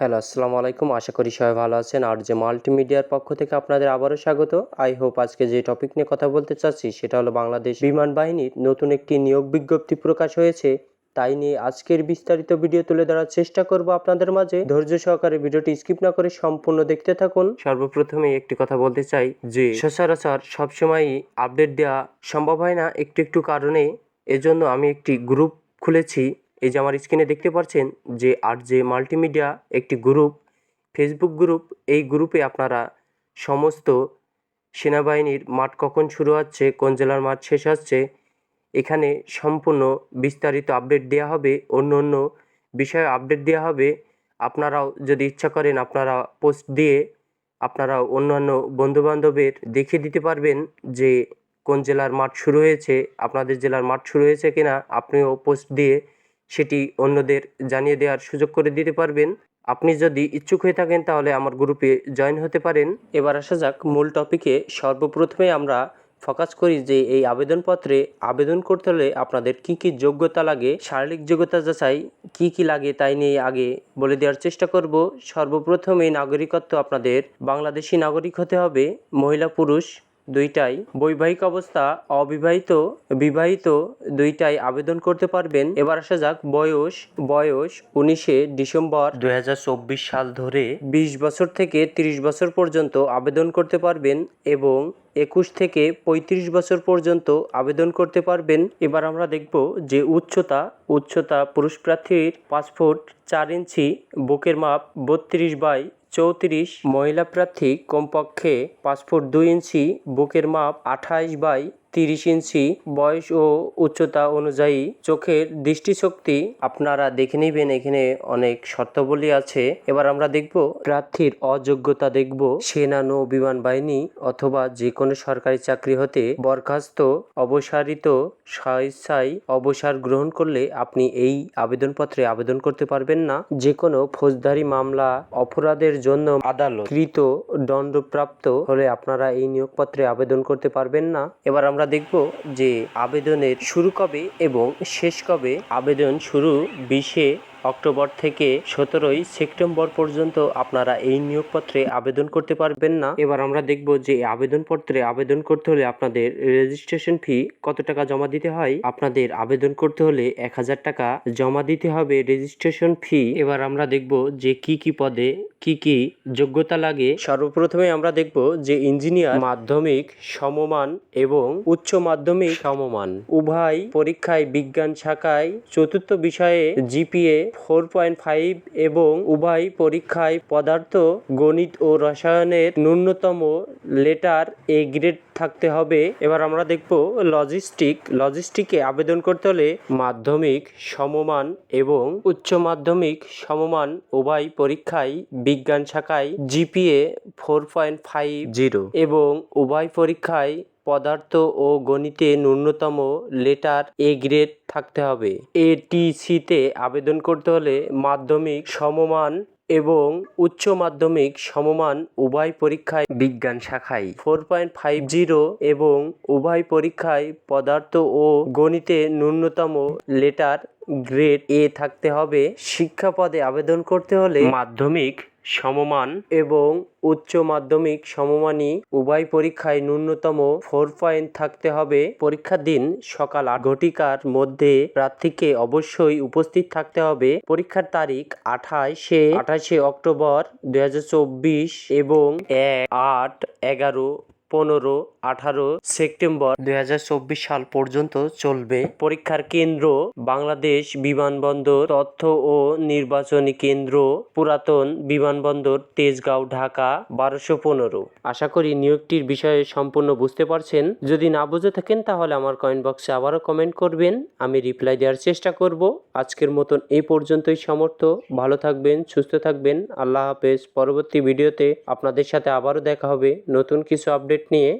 Hello, আসসালামু আলাইকুম। আশা করি সবাই ভালো আছেন। আর যে মাল্টিমিডিয়ার পক্ষ থেকে আপনাদের আবারও স্বাগত। আই হোপ আজকে যে টপিক নিয়ে কথা বলতে চাচ্ছি, সেটা হলো বাংলাদেশ বিমান বাহিনীর নতুন একটি নিয়োগ বিজ্ঞপ্তি প্রকাশ হয়েছে। তাই নিয়ে আজকের বিস্তারিত ভিডিও তুলে ধরার চেষ্টা করব আপনাদের মাঝে। ধৈর্য সহকারে ভিডিওটি স্কিপ না করে সম্পূর্ণ দেখতে থাকুন। সর্বপ্রথমে একটি কথা বলতে চাই যে, সচরাচর সবসময়ই আপডেট দেওয়া সম্ভব হয় না একটু একটু কারণে। এজন্য আমি একটি গ্রুপ খুলেছি। এই যে আমার স্ক্রিনে দেখতে পাচ্ছেন যে আর যে মাল্টিমিডিয়া একটি গ্রুপ ফেসবুক গ্রুপ, এই গ্রুপে আপনারা সমস্ত সেনাবাহিনীর মাঠ কখন শুরু হচ্ছে, কোন জেলার মাঠ শেষ হচ্ছে, এখানে সম্পূর্ণ বিস্তারিত আপডেট দেওয়া হবে, অন্য অন্য বিষয়ে আপডেট দেওয়া হবে। আপনারাও যদি ইচ্ছা করেন আপনারা পোস্ট দিয়ে আপনারা অন্যান্য বন্ধুবান্ধবের দেখিয়ে দিতে পারবেন যে কোন জেলার মাঠ শুরু হয়েছে, আপনাদের জেলার মাঠ শুরু হয়েছে কিনা, আপনিও পোস্ট দিয়ে সেটি অন্যদের জানিয়ে দেওয়ার সুযোগ করে দিতে পারবেন। আপনি যদি ইচ্ছুক হয়ে থাকেন তাহলে আমার গ্রুপে জয়েন হতে পারেন। এবার আসা যাক মূল টপিকে সর্বপ্রথমে আমরা ফোকাস করি যে এই আবেদনপত্রে আবেদন করতে হলে আপনাদের কি কি যোগ্যতা লাগে, শারীরিক যোগ্যতা যাচাই কি কি লাগে তাই নিয়ে আগে বলে দেওয়ার চেষ্টা করব। সর্বপ্রথমে নাগরিকত্ব আপনাদের বাংলাদেশি নাগরিক হতে হবে, মহিলা, পুরুষ। দুইটাই বৈবাহিক অবস্থা অবিবাহিত বিবাহিত দুইটাই আবেদন করতে পারবেন। এবার আসা যাক বয়স। বয়স উনিশে ডিসেম্বর দুই সাল ধরে বিশ বছর থেকে ৩০ বছর পর্যন্ত আবেদন করতে পারবেন এবং একুশ থেকে ৩৫ বছর পর্যন্ত আবেদন করতে পারবেন। এবার আমরা দেখব যে উচ্চতা উচ্চতা পুরুষ প্রার্থীর পাঁচ ফুট চার ইঞ্চি বুকের মাপ বত্রিশ বাই চৌত্রিশ মহিলা প্রার্থী কমপক্ষে ফুট দুই ইঞ্চি বুকের মাপ আঠাশ বাই তিরিশ ইঞ্চি বয়স ও উচ্চতা অনুযায়ী চোখের দৃষ্টিশক্তি আপনারা দেখে নেবেন। এখানে অনেক শর্তাবলী আছে। এবার আমরা দেখব, প্রার্থীর অযোগ্যতা দেখব। সেনা নৌ বিমান বাহিনী অথবা যে কোনো সরকারি চাকরি হতে বরখাস্ত অবসারিত স্বেচ্ছায় অবসর গ্রহণ করলে আপনি এই আবেদনপত্রে আবেদন করতে পারবেন না। যে কোনো ফৌজদারি মামলা, অপরাধের জন্য আদালত কৃত দণ্ডপ্রাপ্ত হলে আপনারা এই নিয়োগপত্রে আবেদন করতে পারবেন না। এবার আমরা দেখব যে আবেদনের শুরু কবে এবং শেষ কবে আবেদন শুরু বিশে অক্টোবর থেকে সতেরোই সেপ্টেম্বর পর্যন্ত আপনারা এই নিয়োগপত্রে আবেদন করতে পারবেন না। এবার আমরা দেখব যে আবেদনপত্রে আবেদন করতে হলে আপনাদের রেজিস্ট্রেশন ফি কত টাকা জমা দিতে হয়। আপনাদের আবেদন করতে হলে এক হাজার টাকা জমা দিতে হবে রেজিস্ট্রেশন ফি এবার আমরা দেখব যে কি কি পদে কি কি যোগ্যতা লাগে। সর্বপ্রথমে আমরা দেখব যে ইঞ্জিনিয়ার মাধ্যমিক, সমমান এবং উচ্চ মাধ্যমিক, সমমান। উভয় পরীক্ষায় বিজ্ঞান শাখায় চতুর্থ বিষয়ে জিপিএ ফোর পয়েন্ট ফাইভ এবং উভয় পরীক্ষায় পদার্থ গণিত ও রসায়নের ন্যূনতম লেটার এ গ্রেড থাকতে হবে। এবার আমরা দেখব লজিস্টিক। লজিস্টিকে আবেদন করতে হলে মাধ্যমিক সমমান এবং উচ্চ মাধ্যমিক সমমান উভয় পরীক্ষায় বিজ্ঞান শাখায় GPA four point five zero. এবং উভয় পরীক্ষায় পদার্থ ও গণিতে ন্যূনতম লেটার এ গ্রেড থাকতে হবে। এটিসিতে আবেদন করতে হলে মাধ্যমিক সমমান এবং উচ্চ মাধ্যমিক সমমান উভয় পরীক্ষায় বিজ্ঞান শাখায় ফোর পয়েন্ট ফাইভ জিরো এবং উভয় পরীক্ষায় পদার্থ ও গণিতে ন্যূনতম লেটার গ্রেড এ থাকতে হবে শিক্ষা পদে আবেদন করতে হলে মাধ্যমিক সমমান এবং উচ্চ মাধ্যমিক সমমানী উভয় পরীক্ষায় ন্যূনতম ফোর পয়েন্ট থাকতে হবে। পরীক্ষার দিন সকাল আট ঘটিকার মধ্যে প্রার্থীকে অবশ্যই উপস্থিত থাকতে হবে। পরীক্ষার তারিখ আঠাশে আঠাশে অক্টোবর দু হাজার চব্বিশ এবং এক আট এগারো পনেরো আঠারো সেপ্টেম্বর দু হাজার চব্বিশ সাল পর্যন্ত চলবে। পরীক্ষার কেন্দ্র বাংলাদেশ বিমানবন্দর তথ্য ও নির্বাচনী কেন্দ্র পুরাতন বিমানবন্দর তেজগাঁও ঢাকা বারোশো পনেরো। আশা করি নিয়োগটির বিষয়ে সম্পূর্ণ বুঝতে পারছেন। যদি না বুঝে থাকেন তাহলে আমার কমেন্ট বক্সে আবারও কমেন্ট করবেন। আমি রিপ্লাই দেওয়ার চেষ্টা করব। আজকের মতন এই পর্যন্তই সমর্থ। ভালো থাকবেন সুস্থ থাকবেন। আল্লাহ হাফেজ। পরবর্তী ভিডিওতে আপনাদের সাথে আবারও দেখা হবে। নতুন কিছু আপডেট নিয়ে